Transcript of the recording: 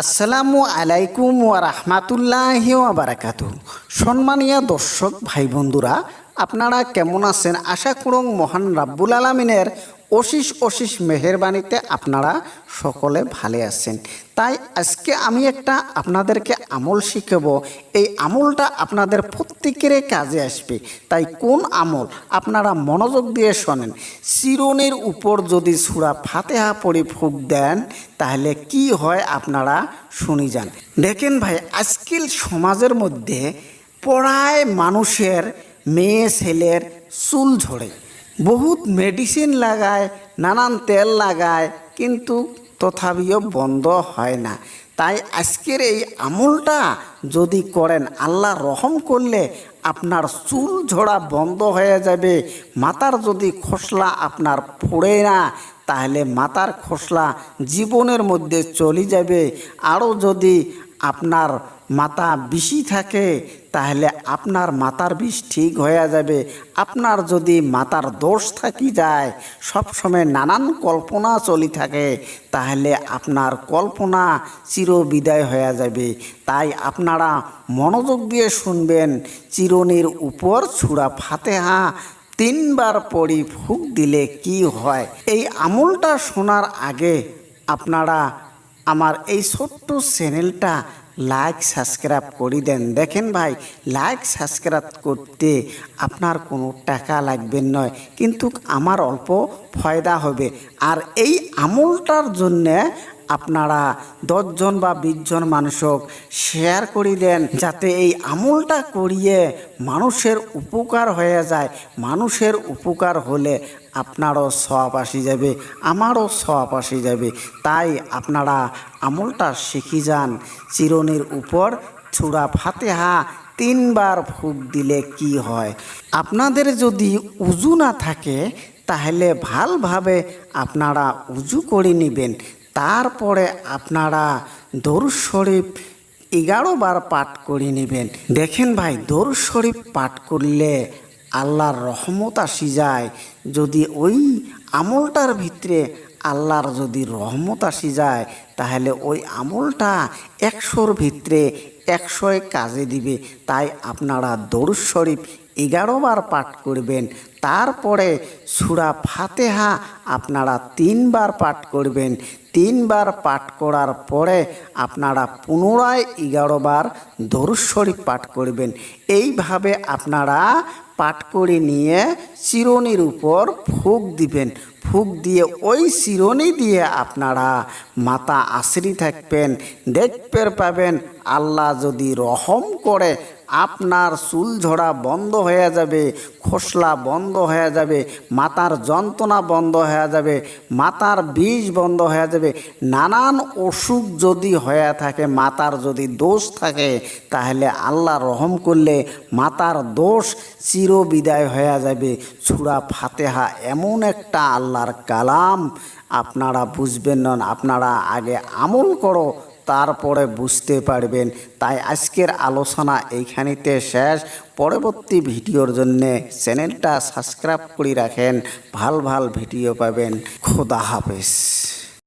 আসসালামু আলাইকুম ওয়া রাহমাতুল্লাহি বারাকাতু সম্মানীয় দর্শক, ভাই বন্ধুরা, আপনারা কেমন আছেন? আশা করুন মহান রাব্বুল আলামিনের অশিস অশিস মেহেরবানিতে আপনারা সকলে ভালো আছেন। তাই আজকে আমি একটা আপনাদেরকে আমল শিখাব। এই আমলটা আপনাদের প্রত্যেকের কাজে আসবে। তাই কোন আমল আপনারা মনোযোগ দিয়ে শোনেন। চিরনির উপর যদি সুরা ফাতেহা পড়ে ফুক দেন, তাহলে কি হয় আপনারা শুনি যান। দেখেন ভাই আজকাল সমাজের মধ্যে পড়ায় মানুষের মেয়ে ছেলের চুল ঝরে। বহুত মেডিসিন লাগায়, নানান তেল লাগায়, কিন্তু তথাপিও বন্ধ হয় না। তাই আজকের এই আমলটা যদি করেন, আল্লাহ রহম করলে আপনার চুল ঝরা বন্ধ হয়ে যাবে, মাথার যদি খসলা আপনার ফোড়ে না, তাহলে মাথার খসলা জীবনের মধ্যে চলে যাবে। আরও যদি আপনার মাথা বেশি থাকে, তাহলে আপনার মাথার বিষ ঠিক হয়ে যাবে। আপনার যদি মাথার দোষ থাকি যায়, সবসময় নানান কল্পনা চলি থাকে, তাহলে আপনার কল্পনা চিরবিদায় হয়ে যাবে। তাই আপনারা মনোযোগ দিয়ে শুনবেন, চিরনির উপর ছুড়া ফাতেহা তিনবার পড়ি ফুক দিলে কি হয়? এই আমলটা শোনার আগে আপনারা আমার এই ছোট্ট চ্যানেলটা লাইক সাবস্ক্রাইব করে দেন। দেখেন ভাই লাইক সাবস্ক্রাইব করতে আপনার কোনো টাকা লাগবে নয়, কিন্তু আমার অল্প ফয়দা হবে। আর এই আমলটার জন্যে আপনারা দশজন বা বিশজন মানুষক শেয়ার করে দেন, যাতে এই আমলটা করিয়ে মানুষের উপকার হয়ে যায়। মানুষের উপকার হলে আপনারও সব আসি যাবে, আমারও সব আসি যাবে। তাই আপনারা আমলটা শিখি যান। চিরনির উপর ছুড়া ফাতেহা তিনবার ফুক দিলে কি হয়? আপনাদের যদি উজু না থাকে, তাহলে ভালভাবে আপনারা উজু করে নেবেন। তারপরে আপনারা দরুদ শরীফ এগারো বার পাঠ করে নেবেন। দেখেন ভাই, দরুদ শরীফ পাঠ করলে আল্লাহর রহমত আসি যায়। যদি ওই আমলটার ভিতরে আল্লাহর যদি রহমত আসি যায়, তাহলে ওই আমলটা একশোর ভিতরে একশোয় কাজে দিবে। তাই আপনারা দরুদ শরীফ এগারো বার পাঠ করবেন, তারপরে সুরা ফাতেহা আপনারা তিনবার পাঠ করবেন। তিনবার পাঠ করার পরে আপনারা পুনরায় এগারো বার দরুদ পাঠ করবেন। এইভাবে আপনারা পাঠ করে নিয়ে চিরনির উপর ফুক দিবেন। ফুক দিয়ে ওই চিরনি দিয়ে আপনারা মাতা আশ্রি থাকবেন দেখতে পাবেন আল্লাহ যদি রহম করে আপনার চুল ঝরা বন্ধ হয়ে যাবে, খোসলা বন্ধ হয়ে যাবে, মাথার যন্ত্রণা বন্ধ হয়ে যাবে, মাথার বিষ বন্ধ হয়ে যাবে, নানান অসুখ যদি হয়ে থাকে মাতার যদি দোষ থাকে, তাহলে আল্লাহ রহম করলে মাতার দোষ চিরবিদায় হয়ে যাবে। ছুরা ফাতেহা এমন একটা আল্লাহর কালাম, আপনারা বুঝবেন না, আপনারা আগে আমল করো তারপরে বুঝতে পারবেন। তাই আজকের আলোচনা এইখানিতে শেষ। পরবর্তী ভিডিওর জন্যে চ্যানেলটা সাবস্ক্রাইব করে রাখেন। ভালো ভালো ভিডিও পাবেন। খোদা হাফেজ।